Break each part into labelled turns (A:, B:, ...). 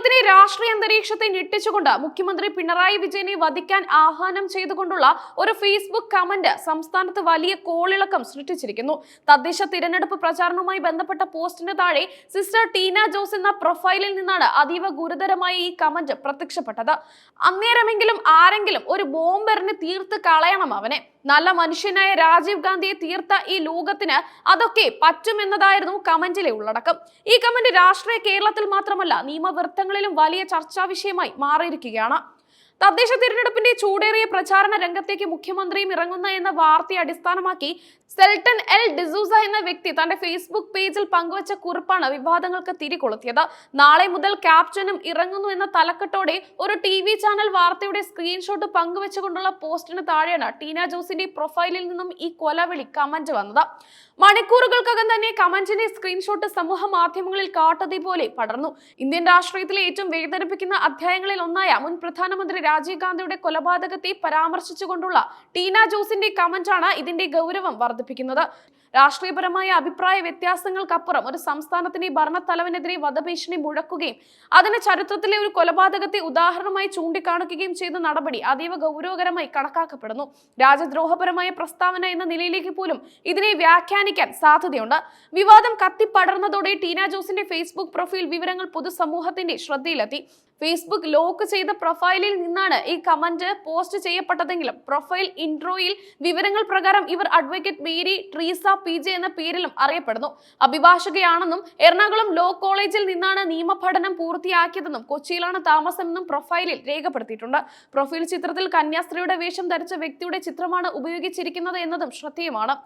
A: കേരളത്തിലെ രാഷ്ട്രീയ അന്തരീക്ഷത്തെ ഞെട്ടിച്ചുകൊണ്ട് മുഖ്യമന്ത്രി പിണറായി വിജയനെ വധിക്കാൻ ആഹ്വാനം ചെയ്തുകൊണ്ടുള്ള ഒരു ഫേസ്ബുക്ക് കമന്റ് സംസ്ഥാനത്ത് വലിയ കോളിളക്കം സൃഷ്ടിച്ചിരിക്കുന്നു. തദ്ദേശ തിരഞ്ഞെടുപ്പ് പ്രചാരണവുമായി ബന്ധപ്പെട്ട പോസ്റ്റിന് താഴെ സിസ്റ്റർ ടീന ജോസ് എന്ന പ്രൊഫൈലിൽ നിന്നാണ് അതീവ ഗുരുതരമായ ഈ കമന്റ് പ്രത്യക്ഷപ്പെട്ടത്. അന്നേരമെങ്കിലും ആരെങ്കിലും ഒരു ബോംബെറിന് തീർത്ത് കളയണം അവനെ. നല്ല മനുഷ്യനായ രാജീവ് ഗാന്ധിയെ തീർത്ത ഈ ലോകത്തിന് അതൊക്കെ പറ്റുമെന്നതായിരുന്നു കമന്റിലെ ഉള്ളടക്കം. ഈ കമന്റ് രാഷ്ട്രീയ കേരളത്തിൽ മാത്രമല്ല നിയമവൃത്തങ്ങളിലും വലിയ ചർച്ചാ വിഷയമായി മാറിയിരിക്കുകയാണ്. തദ്ദേശ തിരഞ്ഞെടുപ്പിന്റെ ചൂടേറിയ പ്രചാരണ രംഗത്തേക്ക് മുഖ്യമന്ത്രിയും ഇറങ്ങുന്ന എന്ന വാർത്തയെ അടിസ്ഥാനമാക്കി സെൽട്ടൻ എൽ ഡിസൂസ എന്ന വ്യക്തി തന്റെ ഫേസ്ബുക്ക് പേജിൽ പങ്കുവച്ച കുറിപ്പാണ് വിവാദങ്ങൾക്ക് തിരികൊളുത്തിയത്. നാളെ മുതൽ ക്യാപ്റ്റനും ഇറങ്ങുന്നു എന്ന തലക്കെട്ടോടെ ഒരു ടി വി ചാനൽ വാർത്തയുടെ സ്ക്രീൻഷോട്ട് പങ്കുവച്ചുകൊണ്ടുള്ള പോസ്റ്റിന് താഴെയാണ് ടീന ജോസിന്റെ പ്രൊഫൈലിൽ നിന്നും ഈ കൊലവിളി കമന്റ് വന്നത്. മണിക്കൂറുകൾക്കകം തന്നെ കമന്റിന്റെ സ്ക്രീൻഷോട്ട് സമൂഹ മാധ്യമങ്ങളിൽ കാട്ടതി പോലെ പടർന്നു. ഇന്ത്യൻ രാഷ്ട്രീയത്തിലെ ഏറ്റവും വേദനിപ്പിക്കുന്ന അധ്യായങ്ങളിൽ ഒന്നായ മുൻ പ്രധാനമന്ത്രി രാജീവ് ഗാന്ധിയുടെ കൊലപാതകത്തെ പരാമർശിച്ചുകൊണ്ടുള്ള ടീന ജോസിന്റെ കമന്റാണ് ഇതിന്റെ ഗൗരവം വർദ്ധിപ്പിക്കുന്നത്. രാഷ്ട്രീയപരമായ അഭിപ്രായ വ്യത്യാസങ്ങൾക്കപ്പുറം ഒരു സംസ്ഥാനത്തിന്റെ ഭരണത്തലവനെതിരെ വധഭീഷണി മുഴക്കുകയും അതിന് ചരിത്രത്തിലെ ഒരു കൊലപാതകത്തെ ഉദാഹരണമായി ചൂണ്ടിക്കാണിക്കുകയും ചെയ്ത നടപടി അതീവ ഗൗരവകരമായി കണക്കാക്കപ്പെടുന്നു. രാജദ്രോഹപരമായ പ്രസ്താവന എന്ന നിലയിലേക്ക് പോലും ഇതിനെ വ്യാഖ്യാനിക്കാൻ സാധ്യതയുണ്ട്. വിവാദം കത്തിപ്പടർന്നതോടെ ടീന ജോസിന്റെ ഫേസ്ബുക്ക് പ്രൊഫൈൽ വിവരങ്ങൾ പൊതുസമൂഹത്തിന്റെ ശ്രദ്ധയിലെത്തി. ഫേസ്ബുക്ക് ലോക്ക് ചെയ്ത പ്രൊഫൈലിൽ നിന്നാണ് ഈ കമന്റ് പോസ്റ്റ് ചെയ്യപ്പെട്ടതെങ്കിലും പ്രൊഫൈൽ ഇൻട്രോയിൽ വിവരങ്ങൾ പ്രകാരം ഇവർ advocate Mary Treesa P J എന്ന പേരിലും അറിയപ്പെടുന്നു. അഭിഭാഷകയാണെന്നും എറണാകുളം ലോ കോളേജിൽ നിന്നാണ് നിയമപഠനം പൂർത്തിയാക്കിയതെന്നും കൊച്ചിയിലാണ് താമസമെന്നും പ്രൊഫൈലിൽ രേഖപ്പെടുത്തിയിട്ടുണ്ട്. പ്രൊഫൈൽ ചിത്രത്തിൽ കന്യാസ്ത്രീയുടെ വേഷം ധരിച്ച വ്യക്തിയുടെ ചിത്രമാണ് ഉപയോഗിച്ചിരിക്കുന്നത് എന്നതും ശ്രദ്ധേയമാണ്.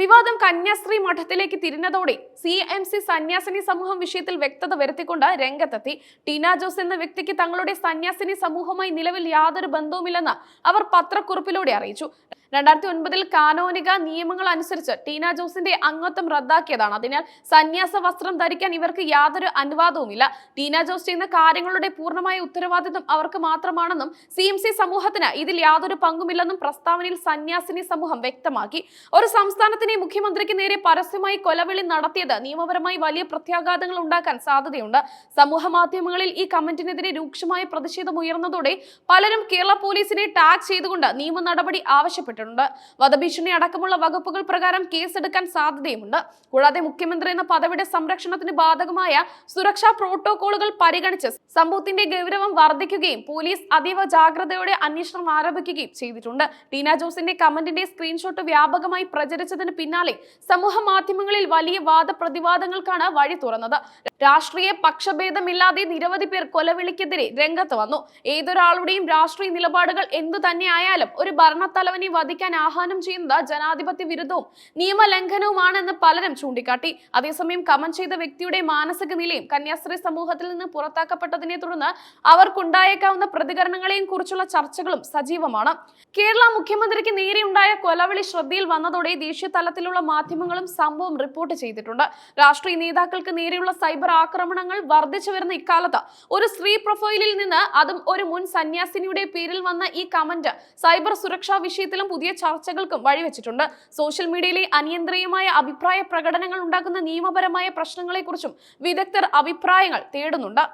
A: വിവാദം കന്യാസ്ത്രീ മഠത്തിലേക്ക് തിരിഞ്ഞതോടെ സി എം സി സന്യാസിനി സമൂഹം വിഷയത്തിൽ വ്യക്തത വരുത്തിക്കൊണ്ട് രംഗത്തെത്തി. ടീന ജോസ് എന്ന വ്യക്തിക്ക് തങ്ങളുടെ സന്യാസിനി സമൂഹവുമായി നിലവിൽ യാതൊരു ബന്ധവുമില്ലെന്ന് അവർ പത്രക്കുറിപ്പിലൂടെ അറിയിച്ചു. രണ്ടായിരത്തി ഒൻപതിൽ കാനോനിക നിയമങ്ങൾ അനുസരിച്ച് ടീന ജോസിന്റെ അംഗത്വം റദ്ദാക്കിയതാണ്. അതിനാൽ സന്യാസ വസ്ത്രം ധരിക്കാൻ ഇവർക്ക് യാതൊരു അനുവാദവുമില്ല. ടീന ജോസ് ചെയ്യുന്ന കാര്യങ്ങളുടെ പൂർണമായ ഉത്തരവാദിത്വം അവർക്ക് മാത്രമാണെന്നും സി എം സി സമൂഹത്തിന് ഇതിൽ യാതൊരു പങ്കുമില്ലെന്നും പ്രസ്താവനയിൽ സന്യാസിനി സമൂഹം വ്യക്തമാക്കി. ഒരു സംസ്ഥാനത്തിനെ മുഖ്യമന്ത്രിക്ക് നേരെ പരസ്യമായി കൊലവിളി നടത്തിയത് നിയമപരമായി വലിയ പ്രത്യാഘാതങ്ങൾ ഉണ്ടാക്കാൻ സാധ്യതയുണ്ട്. സമൂഹ മാധ്യമങ്ങളിൽ ഈ കമന്റിനെതിരെ രൂക്ഷമായ പ്രതിഷേധം ഉയർന്നതോടെ പലരും കേരള പോലീസിനെ ടാഗ് ചെയ്തുകൊണ്ട് നിയമ നടപടി ആവശ്യപ്പെട്ടിട്ടുണ്ട്. വധഭീഷണി അടക്കമുള്ള വകുപ്പുകൾ പ്രകാരം കേസെടുക്കാൻ സാധ്യതയുമുണ്ട്. കൂടാതെ മുഖ്യമന്ത്രി എന്ന പദവിയുടെ സംരക്ഷണത്തിന് ബാധകമായ സുരക്ഷാ പ്രോട്ടോകോളുകൾ പരിഗണിച്ച് സംഭവത്തിന്റെ ഗൗരവം വർദ്ധിക്കുകയും പോലീസ് അതീവ ജാഗ്രതയോടെ അന്വേഷണം ആരംഭിക്കുകയും ചെയ്തിട്ടുണ്ട്. ടീന ജോസിന്റെ കമന്റിന്റെ സ്ക്രീൻഷോട്ട് വ്യാപകമായി പ്രചരിച്ചതിന് പിന്നാലെ സമൂഹ മാധ്യമങ്ങളിൽ വലിയ വാദപ്രതിവാദങ്ങൾക്കാണ് വഴി തുറന്നത്. രാഷ്ട്രീയ പക്ഷഭേദമില്ലാതെ നിരവധി പേർ കൊലവിളിക്കെതിരെ രംഗത്ത് വന്നു. ഏതൊരാളുടെയും രാഷ്ട്രീയ നിലപാടുകൾ എന്തു തന്നെയായാലും ഒരു ഭരണത്തലവനെ വധിക്കാൻ ആഹ്വാനം ചെയ്യുന്നത് ജനാധിപത്യ വിരുദ്ധവും നിയമലംഘനവുമാണെന്ന് പലരും ചൂണ്ടിക്കാട്ടി. അതേസമയം കമന്റ് ചെയ്ത വ്യക്തിയുടെ മാനസിക നിലയും കന്യാസ്ത്രീ സമൂഹത്തിൽ നിന്ന് പുറത്താക്കപ്പെട്ടതിനെ തുടർന്ന് അവർക്കുണ്ടായേക്കാവുന്ന പ്രതികരണങ്ങളെയും കുറിച്ചുള്ള ചർച്ചകളും സജീവമാണ്. കേരള മുഖ്യമന്ത്രിക്ക് നേരെയുണ്ടായ കൊലവിളി ശ്രദ്ധയിൽ വന്നതോടെ ദേശീയ തലത്തിലുള്ള മാധ്യമങ്ങളും സംഭവം റിപ്പോർട്ട് ചെയ്തിട്ടുണ്ട്. രാഷ്ട്രീയ നേതാക്കൾക്ക് നേരെയുള്ള സൈബർ ആക്രമണങ്ങൾ വർദ്ധിച്ചു വരുന്ന ഇക്കാലത്ത് ഒരു സ്ത്രീ പ്രൊഫൈലിൽ നിന്ന് അതും ഒരു മുൻ സന്യാസിനിയുടെ പേരിൽ വന്ന ഈ കമന്റ് സൈബർ സുരക്ഷാ വിഷയത്തിലും പുതിയ ചർച്ചകൾക്കും വഴിവെച്ചിട്ടുണ്ട്. സോഷ്യൽ മീഡിയയിലെ അനിയന്ത്രീയമായ അഭിപ്രായ പ്രകടനങ്ങൾ ഉണ്ടാക്കുന്ന നിയമപരമായ പ്രശ്നങ്ങളെക്കുറിച്ചും വിദഗ്ധർ അഭിപ്രായങ്ങൾ തേടുന്നുണ്ട്.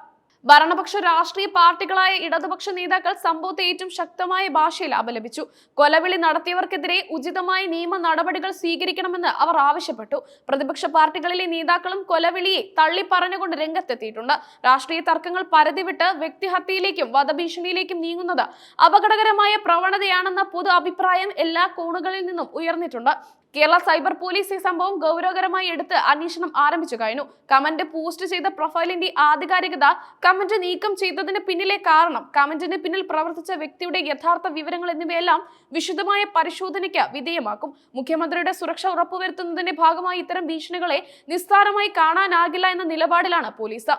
A: ഭരണപക്ഷ രാഷ്ട്രീയ പാർട്ടികളായ ഇടതുപക്ഷ നേതാക്കൾ സംഭവത്തെ ഏറ്റവും ശക്തമായ ഭാഷയിൽ അപലപിച്ചു. കൊലവിളി നടത്തിയവർക്കെതിരെ ഉചിതമായ നിയമ നടപടികൾ സ്വീകരിക്കണമെന്ന് അവർ ആവശ്യപ്പെട്ടു. പ്രതിപക്ഷ പാർട്ടികളിലെ നേതാക്കളും കൊലവിളിയെ തള്ളിപ്പറഞ്ഞുകൊണ്ട് രംഗത്തെത്തിയിട്ടുണ്ട്. രാഷ്ട്രീയ തർക്കങ്ങൾ പരതിവിട്ട് വ്യക്തിഹത്യയിലേക്കും വധഭീഷണിയിലേക്കും നീങ്ങുന്നത് അപകടകരമായ പ്രവണതയാണെന്ന പൊതു അഭിപ്രായം എല്ലാ കോണുകളിൽ നിന്നും ഉയർന്നിട്ടുണ്ട്. കേരള സൈബർ പോലീസ് ഈ സംഭവം ഗൗരവകരമായി എടുത്ത് അന്വേഷണം ആരംഭിച്ചു കഴിഞ്ഞു. കമന്റ് പോസ്റ്റ് ചെയ്ത പ്രൊഫൈലിന്റെ ആധികാരികത കമന്റ് നീക്കം ചെയ്തതിന് പിന്നിലെ കാരണം കമന്റിന് പിന്നിൽ പ്രവർത്തിച്ച വ്യക്തിയുടെ യഥാർത്ഥ വിവരങ്ങൾ എന്നിവയെല്ലാം വിശദമായ പരിശോധനയ്ക്ക് വിധേയമാക്കും. മുഖ്യമന്ത്രിയുടെ സുരക്ഷ ഉറപ്പുവരുത്തുന്നതിന്റെ ഭാഗമായി ഇത്തരം ഭീഷണികളെ നിസ്സാരമായി കാണാനാകില്ല എന്ന നിലപാടിലാണ് പോലീസ്.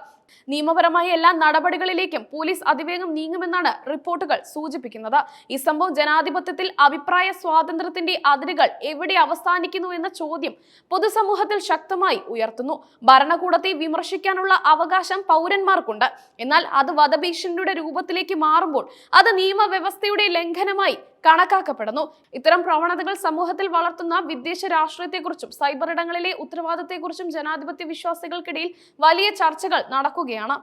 A: നിയമപരമായ എല്ലാ നടപടികളിലേക്കും പോലീസ് അതിവേഗം നീങ്ങുമെന്നാണ് റിപ്പോർട്ടുകൾ സൂചിപ്പിക്കുന്നത്. ഈ സംഭവം ജനാധിപത്യത്തിൽ അഭിപ്രായ സ്വാതന്ത്ര്യത്തിന്റെ അതിരുകൾ എവിടെ അവസാനിക്കുന്നു എന്ന ചോദ്യം പൊതുസമൂഹത്തിൽ ശക്തമായി ഉയർത്തുന്നു. ഭരണകൂടത്തെ വിമർശിക്കാനുള്ള അവകാശം പൗരന്മാർക്കുണ്ട്. എന്നാൽ അത് വധഭീഷണിയുടെ രൂപത്തിലേക്ക് മാറുമ്പോൾ അത് നിയമവ്യവസ്ഥയുടെ ലംഘനമായി കണക്കാക്കപ്പെടുന്നു. ഇത്തരം പ്രവണതകൾ സമൂഹത്തിൽ വളർത്തുന്ന വിദ്ദേശ രാഷ്ട്രീയത്തെക്കുറിച്ചും സൈബർ ഇടങ്ങളിലെ ഉത്തരവാദിത്തത്തെക്കുറിച്ചും ജനാധിപത്യ വിശ്വാസികൾക്കിടയിൽ വലിയ ചർച്ചകൾ നടക്കുകയാണ്.